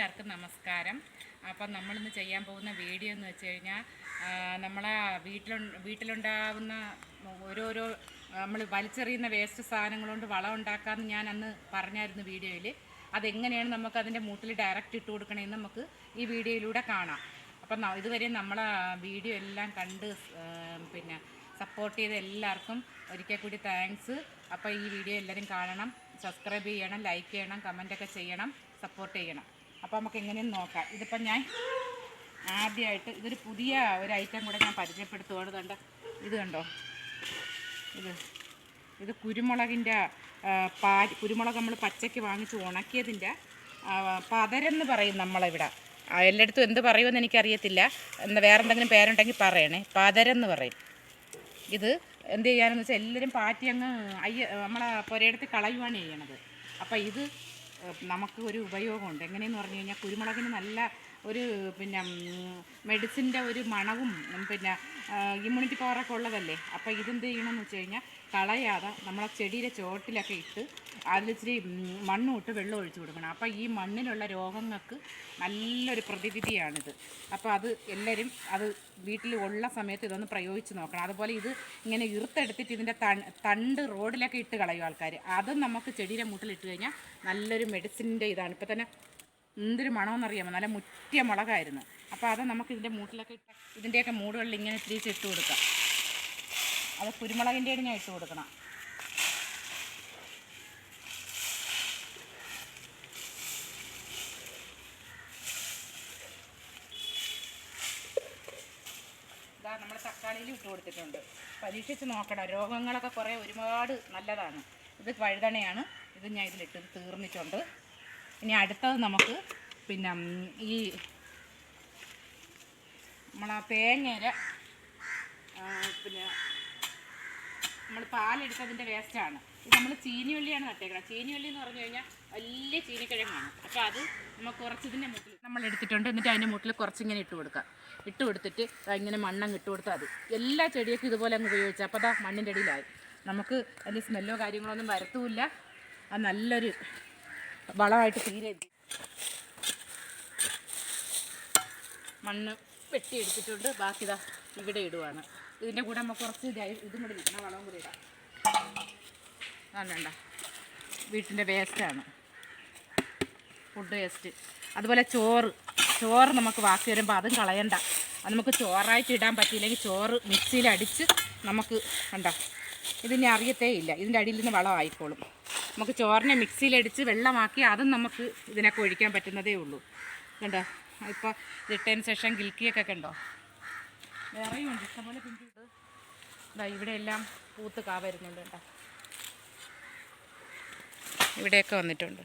എല്ലാവർക്കും നമസ്കാരം. അപ്പം നമ്മളിന്ന് ചെയ്യാൻ പോകുന്ന വീഡിയോ എന്ന് വെച്ച് കഴിഞ്ഞാൽ നമ്മളെ വീട്ടിലു വീട്ടിലുണ്ടാവുന്ന ഓരോരോ നമ്മൾ വലിച്ചെറിയുന്ന വേസ്റ്റ് സാധനങ്ങൾ കൊണ്ട് വളം ഉണ്ടാക്കാമെന്ന് ഞാൻ അന്ന് പറഞ്ഞായിരുന്നു വീഡിയോയിൽ. അതെങ്ങനെയാണ് നമുക്ക് അതിന്റെ മൂട്ടിൽ ഡയറക്റ്റ് ഇട്ട് കൊടുക്കണമെന്ന് നമുക്ക് ഈ വീഡിയോയിലൂടെ കാണാം. അപ്പം ഇതുവരെ നമ്മളെ വീഡിയോ എല്ലാം കണ്ട് പിന്നെ സപ്പോർട്ട് ചെയ്ത എല്ലാവർക്കും ഒരിക്കൽ കൂടി താങ്ക്സ്. അപ്പോൾ ഈ വീഡിയോ എല്ലാവരും കാണണം സബ്സ്ക്രൈബ് ചെയ്യണം ലൈക്ക് ചെയ്യണം കമന്റൊക്കെ ചെയ്യണം സപ്പോർട്ട് ചെയ്യണം. അപ്പോൾ നമുക്ക് എങ്ങനെയും നോക്കാം. ഇതിപ്പം ഞാൻ ആദ്യമായിട്ട് ഇതൊരു പുതിയ ഒരു ഐറ്റം കൂടെ ഞാൻ പരിചയപ്പെടുത്തുവാണ്. കണ്ട? ഇത് കണ്ടോ? ഇത്. ഇത് കുരുമുളകിന്റെ പാ കുരുമുളക് നമ്മൾ പച്ചയ്ക്ക് വാങ്ങിച്ച് ഉണക്കിയതിന്റെ പതരെന്ന് പറയും നമ്മളിവിടെ. എല്ലായിടത്തും എന്ത് പറയുമെന്ന് എനിക്കറിയത്തില്ല. എന്താ വേറെ എന്തെങ്കിലും പേരുണ്ടെങ്കിൽ പറയണേ. പതരെന്ന് പറയും. ഇത് എന്ത് ചെയ്യാനെന്ന് വെച്ചാൽ എല്ലാവരും പാറ്റി അങ്ങ് അയ്യ നമ്മളെ പുരയിടത്ത് കളയുവാണ് ചെയ്യണത്. അപ്പോൾ ഇത് നമുക്ക് ഒരു ഉപയോഗമുണ്ട്. എങ്ങനെയെന്ന് പറഞ്ഞു കഴിഞ്ഞാൽ കുരുമുളകിന് നല്ല ഒരു പിന്നെ മെഡിസിന്റെ ഒരു മണവും പിന്നെ ഇമ്മ്യൂണിറ്റി പവറൊക്കെ ഉള്ളതല്ലേ? അപ്പോൾ ഇതെന്ത് ചെയ്യണമെന്ന് വെച്ച് കഴിഞ്ഞാൽ കളയാതെ നമ്മളെ ചെടിയുടെ ചുവട്ടിലൊക്കെ ഇട്ട് അതിലിച്ചിരി മണ്ണും ഇട്ട് വെള്ളം ഒഴിച്ചു കൊടുക്കണം. അപ്പോൾ ഈ മണ്ണിലുള്ള രോഗങ്ങൾക്ക് നല്ലൊരു പ്രതിവിധിയാണിത്. അപ്പോൾ അത് എല്ലാവരും അത് വീട്ടിൽ ഉള്ള സമയത്ത് ഇതൊന്ന് പ്രയോഗിച്ച് നോക്കണം. അതുപോലെ ഇത് ഇങ്ങനെ ഇറുത്തെടുത്തിട്ട് ഇതിന്റെ തണ്ട് റോഡിലൊക്കെ ഇട്ട് കളയും ആൾക്കാർ അതും നമുക്ക് ചെടിയുടെ ഇട്ട് കഴിഞ്ഞാൽ നല്ലൊരു മെഡിസിന്റെ ഇതാണ്. ഇപ്പോൾ തന്നെ എന്തൊരു മണമെന്നറിയാമോ നല്ല മുറ്റിയ മുളകായിരുന്നു. അപ്പോൾ അത് നമുക്ക് ഇതിന്റെ മൂട്ടിലൊക്കെ ഇതിന്റെയൊക്കെ മൂടുകളിൽ ഇങ്ങനെ തിരിച്ചിട്ട് കൊടുക്കാം. അത് കുരുമുളകിന്റെ ഞാൻ ഇട്ട് കൊടുക്കണം. ഇതാ നമ്മൾ തക്കാളിയിൽ ഇട്ട് കൊടുത്തിട്ടുണ്ട്. പരീക്ഷിച്ച് നോക്കണം. രോഗങ്ങളൊക്കെ കുറേ ഒരുപാട് നല്ലതാണ്. ഇത് വഴുതണയാണ് ഇത് ഞാൻ ഇതിലിട്ട് ഇത് തീർന്നിട്ടുണ്ട്. ഇനി അടുത്തത് നമുക്ക് പിന്നെ ഈ നമ്മളാ തേങ്ങര ആ, പിന്നെ നമ്മൾ പാലെടുത്തതിന്റെ വേസ്റ്റാണ് ഇത് നമ്മൾ ചീനിവള്ളിയാണ് നട്ടേക്കുന്നത് ചീനിവള്ളി എന്ന് പറഞ്ഞു കഴിഞ്ഞാൽ വലിയ ചീനിക്കിഴങ്ങാണ്. അപ്പോൾ അത് നമ്മൾ കുറച്ച് ഇതിന്റെ മുട്ടിൽ നമ്മൾ എടുത്തിട്ടുണ്ട്. എന്നിട്ട് അതിന്റെ മുട്ടിൽ കുറച്ചിങ്ങനെ ഇട്ട് കൊടുക്കുക ഇട്ട് കൊടുത്തിട്ട് ഇങ്ങനെ മണ്ണങ്ങ് ഇട്ട് കൊടുത്താൽ മതി. എല്ലാ ചെടിയൊക്കെ ഇതുപോലെ അങ്ങ് ഉപയോഗിച്ചാൽ അപ്പോൾ അതാ മണ്ണിന്റെ അടിയിലായി. നമുക്ക് അതിന്റെ സ്മെല്ലോ കാര്യങ്ങളോ ഒന്നും വരത്തുമില്ല അത് നല്ലൊരു വളമായിട്ട് തീരെ മണ്ണ് വെട്ടിയെടുത്തിട്ടുണ്ട്. ബാക്കി ഇതാ ഇവിടെ ഇടുവാണ്. ഇതിന്റെ കൂടെ നമുക്ക് കുറച്ച് ഇതായി ഇതും കൂടി ഇടണം വളവും കൂടി ഇടാം. വേണ്ട. വീട്ടിന്റെ വേസ്റ്റാണ് ഫുഡ് വേസ്റ്റ് അതുപോലെ ചോറ്. ചോറ് നമുക്ക് ബാക്കി വരുമ്പോൾ അതും കളയണ്ട. അത് നമുക്ക് ചോറായിട്ട് ഇടാൻ പറ്റിയില്ലെങ്കിൽ ചോറ് മിക്സിയിൽ അടിച്ച് നമുക്ക് ഉണ്ടോ ഇതിനെ അറിയത്തേ ഇല്ല. ഇതിന്റെ അടിയിൽ നിന്ന് വളം ആയിക്കോളും. നമുക്ക് ചോറിനെ മിക്സിയിലടിച്ച് വെള്ളമാക്കി അതും നമുക്ക് ഇതിനൊക്കെ ഒഴിക്കാൻ പറ്റുന്നതേ ഉള്ളൂ. കണ്ടോ? ഇപ്പോൾ ഇട്ടതിന് ശേഷം ഗിൽക്കിയൊക്കെ കണ്ടോ? വേറെയും ഉണ്ട് ഇഷ്ടംപോലെ പിഞ്ചിട്ട് ഇതാ ഇവിടെ എല്ലാം പൂത്ത് കാ വരുന്നുണ്ട് കേട്ടോ. ഇവിടെയൊക്കെ വന്നിട്ടുണ്ട്.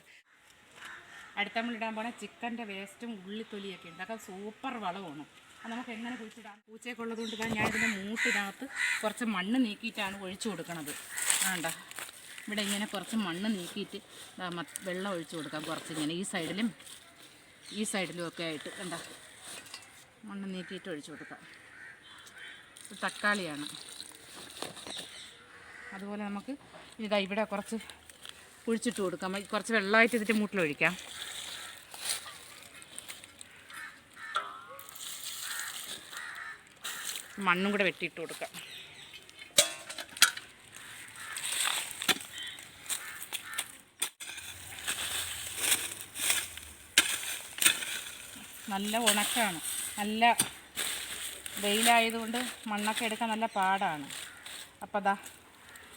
അടുത്ത നമ്മൾ ഇടാൻ പോണ ചിക്കന്റെ വേസ്റ്റും ഉള്ളിത്തൊലിയൊക്കെ ഉണ്ട്. അതൊക്കെ സൂപ്പർ വളമാണ്. അത് നമുക്ക് എങ്ങനെ കുഴിച്ചിടാം? പൂച്ചയൊക്കെ ഉള്ളതുകൊണ്ട് ഇതാ ഞാൻ ഇതിന്റെ മൂട്ടിനകത്ത് കുറച്ച് മണ്ണ് നീക്കിയിട്ടാണ് ഒഴിച്ചു കൊടുക്കണത്. വേണ്ട ഇവിടെ ഇങ്ങനെ കുറച്ച് മണ്ണ് നീക്കിയിട്ട് വെള്ളം ഒഴിച്ചു കൊടുക്കാം കുറച്ച് ഇങ്ങനെ ഈ സൈഡിലും ഈ സൈഡിലും ഒക്കെ ആയിട്ട് കണ്ട? മണ്ണ് നീക്കിയിട്ട് ഒഴിച്ചു കൊടുക്കാം. തക്കാളിയാണ്. അതുപോലെ നമുക്ക് ഇതാ ഇവിടെ കുറച്ച് ഒഴിച്ചിട്ട് കൊടുക്കാം. കുറച്ച് വെള്ളമായിട്ട് ഇതിന്റെ മൂട്ടിലൊഴിക്കാം മണ്ണും കൂടെ വെട്ടിയിട്ട് കൊടുക്കാം. നല്ല ഉണക്കാണ്. നല്ല വെയിലായതുകൊണ്ട് മണ്ണൊക്കെ എടുക്കാൻ നല്ല പാടാണ്. അപ്പോൾ അതാ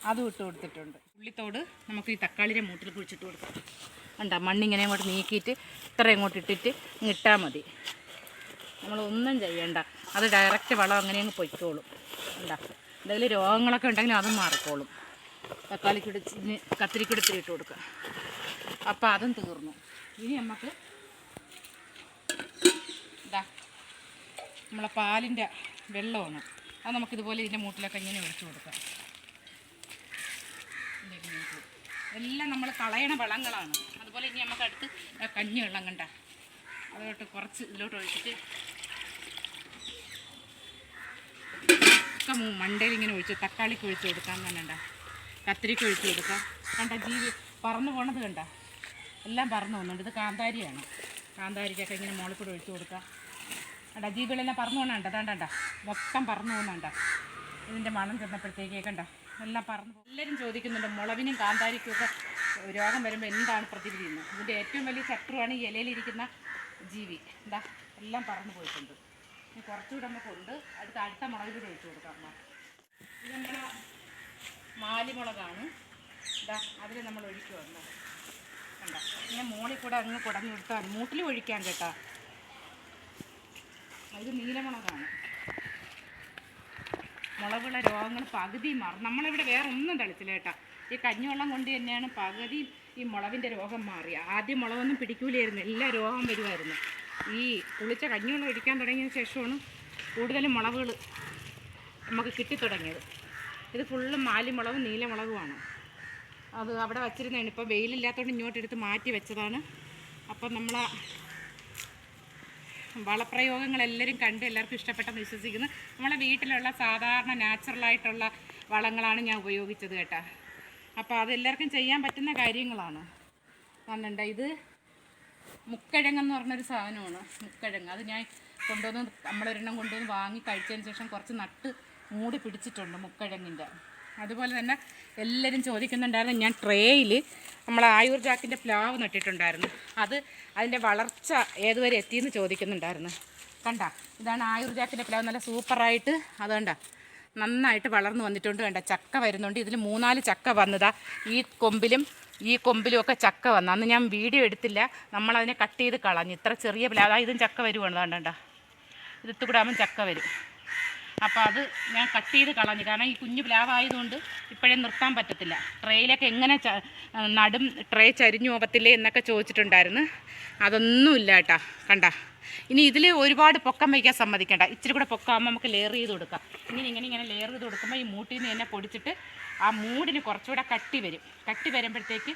അതും ഇട്ട് കൊടുത്തിട്ടുണ്ട്. ഉള്ളിത്തോട് നമുക്ക് ഈ തക്കാളിയുടെ മൂട്ടിൽ കുഴിച്ചിട്ട് കൊടുക്കാം. കണ്ട മണ്ണിങ്ങനെ അങ്ങോട്ട് നീക്കിയിട്ട് ഇത്ര ഇങ്ങോട്ട് ഇട്ടിട്ട് ഇട്ടാൽ മതി. നമ്മളൊന്നും ചെയ്യണ്ട. അത് ഡയറക്റ്റ് വളം അങ്ങനെ അങ്ങ് പൊയ്ക്കോളും. കണ്ട എന്തെങ്കിലും രോഗങ്ങളൊക്കെ ഉണ്ടെങ്കിൽ അതും മാറിക്കോളും. തക്കാളി കത്തിരിക്കൂടി ഇത്തിരി ഇട്ട് കൊടുക്കുക അപ്പോൾ അതും തീർന്നു. ഇനി നമുക്ക് നമ്മളെ പാലിന്റെ വെള്ളമാണ്. അത് നമുക്കിതുപോലെ ഇതിന്റെ മൂട്ടിലൊക്കെ ഇങ്ങനെ ഒഴിച്ചു കൊടുക്കാം. എല്ലാം നമ്മൾ കളയണ വളങ്ങളാണ്. അതുപോലെ ഇനി നമുക്ക് അടുത്ത് കഞ്ഞി വെള്ളം കണ്ട. അതോട്ട് കുറച്ച് ഇതിലോട്ട് ഒഴിച്ചിട്ട് മണ്ടയിൽ ഇങ്ങനെ ഒഴിച്ച് തക്കാളിക്ക് ഒഴിച്ച് കൊടുക്കാം കണ്ട. കത്തിരിക്ക് ഒഴിച്ച് കൊടുക്കാം. കണ്ട ജീവി പറന്നു പോണത് കണ്ട. എല്ലാം പറന്നു പോകുന്നുണ്ട് ഇത് കാന്താരിയാണ്. കാന്താരിക്കൊക്കെ ഇങ്ങനെ മോളിക്കൂടെ കൂടെ ഒഴിച്ചു കൊടുക്കാം. കണ്ട പറഞ്ഞു പറന്നു കണ്ട കണ്ട മൊത്തം പറന്നു പോകുന്നുണ്ട ഇതിന്റെ മണം ചെന്നപ്പോഴത്തേക്ക് കണ്ട എല്ലാം പറന്നു എല്ലാവരും ചോദിക്കുന്നുണ്ട് മുളവിനും കാന്താരിക്കും ഒക്കെ രോഗം വരുമ്പോൾ എന്താണ് പ്രതിവിധി എന്ന്. ഇതിന്റെ ഏറ്റവും വലിയ ശത്രുവാണ് ഈ ഇലയിലിരിക്കുന്ന ജീവി. എന്താ എല്ലാം പറന്നു പോയിട്ടുണ്ട്. ഇനി കുറച്ചുകൂടെ നമുക്കുണ്ട് അടുത്ത അടുത്ത മുളക് കൂടെ ഒഴിച്ചു കൊടുക്കാം അമ്മ. ഇത് നമ്മുടെ മാലിമുളകാണ്. ഇതാ അതിൽ നമ്മൾ ഒഴിക്കുമല്ലോ കണ്ട. ഇങ്ങനെ മോളിൽ കൂടെ അങ്ങ് കുടഞ്ഞു കൊടുത്താൽ മൂട്ടിൽ ഒഴിക്കാം കേട്ടോ. ഇത് നീലമുളകാണ്. മുളകുള്ള രോഗങ്ങൾ പകുതി മാറും. നമ്മളിവിടെ വേറെ ഒന്നും തളിച്ചില്ല കേട്ടോ. ഈ കഞ്ഞിവെള്ളം കൊണ്ട് തന്നെയാണ് പകുതി ഈ മുളവിന്റെ രോഗം മാറി ആദ്യം മുളകൊന്നും പിടിക്കൂലായിരുന്നു. എല്ലാ രോഗം വരുമായിരുന്നു. ഈ കുളിച്ച കഞ്ഞിവെള്ളം ഇടിക്കാൻ തുടങ്ങിയതിന് ശേഷമാണ് കൂടുതലും മുളകുകൾ നമുക്ക് കിട്ടിത്തുടങ്ങിയത്. ഇത് ഫുള്ളും മാലിമുളകും നീലമുളകുമാണ്. അത് അവിടെ വച്ചിരുന്നതാണ്. ഇപ്പോൾ വെയിലില്ലാത്തതുകൊണ്ട് ഇങ്ങോട്ടെടുത്ത് മാറ്റി വെച്ചതാണ്. അപ്പം നമ്മൾ വളപ്രയോഗങ്ങളെല്ലാവരും കണ്ട് എല്ലാവർക്കും ഇഷ്ടപ്പെട്ടെന്ന് വിശ്വസിക്കുന്നു. നമ്മളെ വീട്ടിലുള്ള സാധാരണ നാച്ചുറലായിട്ടുള്ള വളങ്ങളാണ് ഞാൻ ഉപയോഗിച്ചത് കേട്ടോ. അപ്പോൾ അതെല്ലാവർക്കും ചെയ്യാൻ പറ്റുന്ന കാര്യങ്ങളാണ്. വന്നിട്ടുണ്ട് ഇത് മുക്കഴങ്ങെന്ന് പറഞ്ഞൊരു സാധനമാണ്. മുക്കഴങ്ങ്. അത് ഞാൻ കൊണ്ടുവന്ന് നമ്മളൊരെണ്ണം കൊണ്ടുവന്ന് വാങ്ങി കഴിച്ചതിന് ശേഷം കുറച്ച് നട്ട് മൂടി പിടിച്ചിട്ടുണ്ട് മുക്കഴങ്ങിന്റെ. അതുപോലെ തന്നെ എല്ലാവരും ചോദിക്കുന്നുണ്ടായിരുന്നു ഞാൻ ട്രേയിൽ നമ്മൾ ആയൂർ ജാക്കിന്റെ പ്ലാവ് നട്ടിട്ടുണ്ടായിരുന്നു. അത് അതിന്റെ വളർച്ച ഏതുവരെ എത്തിയെന്ന് ചോദിക്കുന്നുണ്ടായിരുന്നു. കണ്ട ഇതാണ് ആയൂർ ജാക്കിന്റെ പ്ലാവ്. നല്ല സൂപ്പറായിട്ട് അതുകൊണ്ടാ നന്നായിട്ട് വളർന്നു വന്നിട്ടുണ്ട് കണ്ട. ചക്ക വരുന്നുണ്ട്. ഇതിൽ മൂന്നാൽ ചക്ക വന്നതാ. ഈ കൊമ്പിലും ഈ കൊമ്പിലും ഒക്കെ ചക്ക വന്നു അന്ന് ഞാൻ വീഡിയോ എടുത്തില്ല. നമ്മളതിനെ കട്ട് ചെയ്ത് കളഞ്ഞു. ഇത്ര ചെറിയ പ്ലാവ്. ഇതും ചക്ക വരുവാണ്. കണ്ടണ്ട ഇതിട്ട് കൂടെ ആകുമ്പം ചക്ക വരും. അപ്പോൾ അത് ഞാൻ കട്ട് ചെയ്ത് കളഞ്ഞു. കാരണം ഈ കുഞ്ഞു പ്ലാവായതുകൊണ്ട് ഇപ്പോഴേ നിർത്താൻ പറ്റത്തില്ല. ട്രേയിലൊക്കെ എങ്ങനെ നടും ട്രേ ചരിഞ്ഞു പോകത്തില്ലേ എന്നൊക്കെ ചോദിച്ചിട്ടുണ്ടായിരുന്നു. അതൊന്നും ഇല്ല കേട്ടാ. കണ്ട? ഇനി ഇതിൽ ഒരുപാട് പൊക്കം വയ്ക്കാൻ സമ്മതിക്കണ്ട. ഇച്ചിരി കൂടെ പൊക്കാകുമ്പോൾ നമുക്ക് ലെയർ ചെയ്ത് കൊടുക്കാം. ഇങ്ങനെ ഇങ്ങനെ ഇങ്ങനെ ലെയർ ചെയ്ത് കൊടുക്കുമ്പോൾ ഈ മൂട്ടിൽ നിന്ന് തന്നെ പൊടിച്ചിട്ട് ആ മൂടിന് കുറച്ചുകൂടെ കട്ടി വരും. കട്ടി വരുമ്പോഴത്തേക്ക്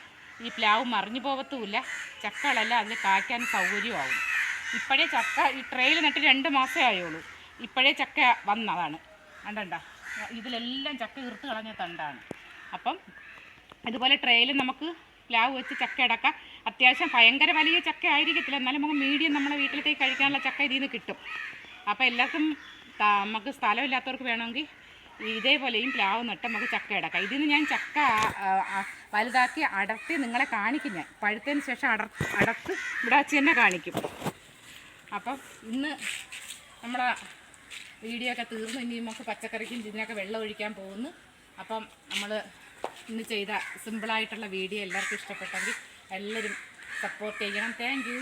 ഈ പ്ലാവ് മറിഞ്ഞു പോകത്തുമില്ല ചക്കകളെല്ലാം അതിൽ കായ്ക്കാൻ സൗകര്യമാവും. ഇപ്പോഴേ ചക്ക ഈ ട്രെയിൽ നട്ട് രണ്ട് മാസമേ ആയുള്ളൂ. ഇപ്പോഴേ ചക്ക വന്നതാണ്. കണ്ടണ്ട ഇതിലെല്ലാം ചക്ക ഇറുത്ത് കളഞ്ഞ തണ്ടാണ്. അപ്പം ഇതുപോലെ ട്രെയിൽ നമുക്ക് പ്ലാവ് വെച്ച് ചക്ക അടക്കാം. അത്യാവശ്യം ഭയങ്കര വലിയ ചക്ക ആയിരിക്കത്തില്ല. എന്നാലും നമുക്ക് മീഡിയം നമ്മുടെ വീട്ടിലത്തേക്ക് കഴിക്കാനുള്ള ചക്ക ഇതിൽ നിന്ന് കിട്ടും. അപ്പോൾ എല്ലാവർക്കും നമുക്ക് സ്ഥലമില്ലാത്തവർക്ക് വേണമെങ്കിൽ ഇതേപോലെയും പ്ലാവ് നട്ട് നമുക്ക് ചക്ക അടക്കാം. ഇതിൽ നിന്ന് ഞാൻ ചക്ക വലുതാക്കി അടർത്തി നിങ്ങളെ കാണിക്കും ഞാൻ. പഴുത്തതിന് ശേഷം അടർ അടർത്ത് ഇവിടെ വെച്ച് തന്നെ കാണിക്കും. അപ്പം ഇന്ന് നമ്മളെ വീഡിയോ ഒക്കെ തീർന്നു ഇനി നമുക്ക് പച്ചക്കറിക്കും ഇതിനൊക്കെ വെള്ളം ഒഴിക്കാൻ പോകുന്നു. അപ്പം നമ്മൾ ഇന്ന് ചെയ്ത സിമ്പിളായിട്ടുള്ള വീഡിയോ എല്ലാവർക്കും ഇഷ്ടപ്പെട്ടെങ്കിൽ എല്ലാവരും സപ്പോർട്ട് ചെയ്യണം. താങ്ക്